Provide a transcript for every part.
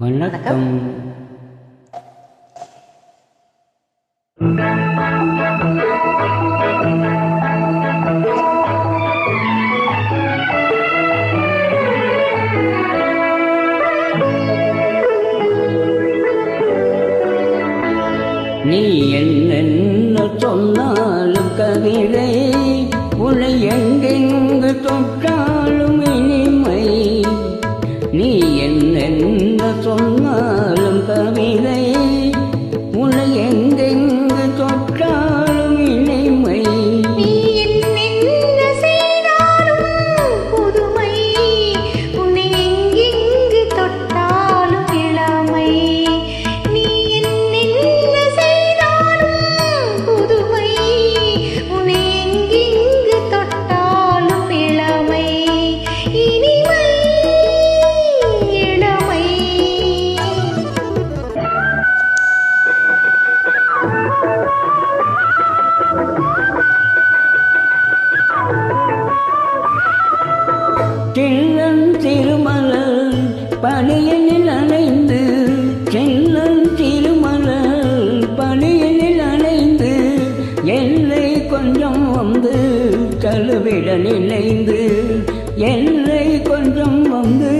வணக்கம். நீ என்ன சொன்னாலும் கவிதை உன்னை எங்கெங்கு தொட்ட செல்லன் திருமலர் பணியனில் அணைந்து செல்லன் திருமலர் பணியனில் அணைந்து என்னை கொஞ்சம் வந்து தழுவிட நினைந்து என்னை கொஞ்சம் வந்து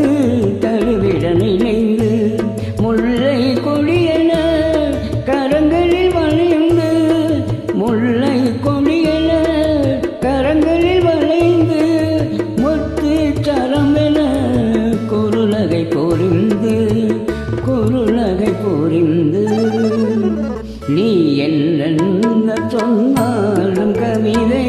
சொன்னாலும் கவிதை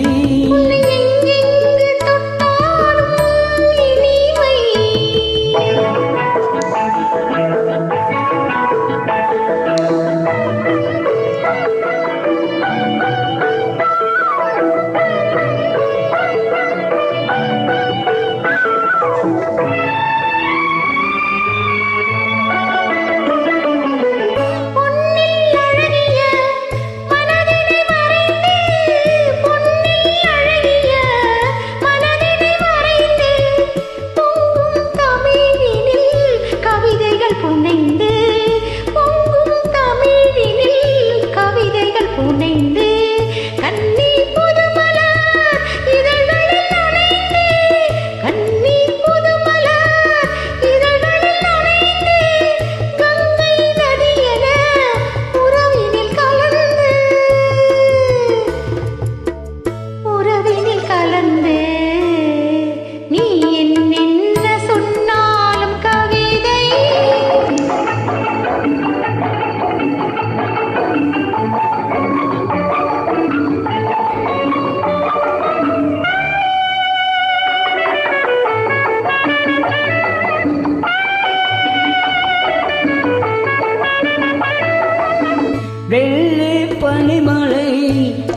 வெள்ளி பனிமலை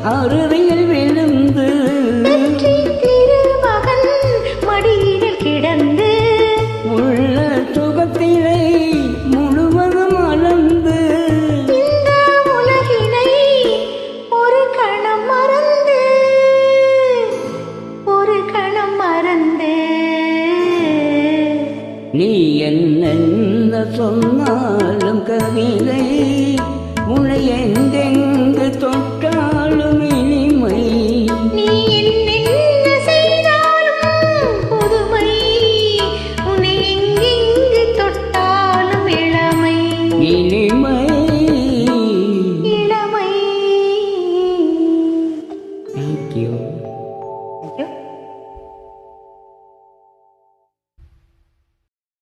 அருவியில் விழுந்து. வெற்றி திருமகன் மடியினில் கிடந்து. உள்ள சுகத்திலே முழுவதும் அளந்து. உலகினை ஒரு கணம் மறந்து ஒரு கணம் மறந்து. நீ என்னென்ன சொன்னாலும் கவிதை. உன்னை எங்கெங்கு தொட்டாலும் இனிமை. நீ என்னென்ன செய்தாலும் புதுமை. உன்னை எங்கெங்கு தொட்டாலும் இளமை. இனிமை. இளமை. தேங்க்யூ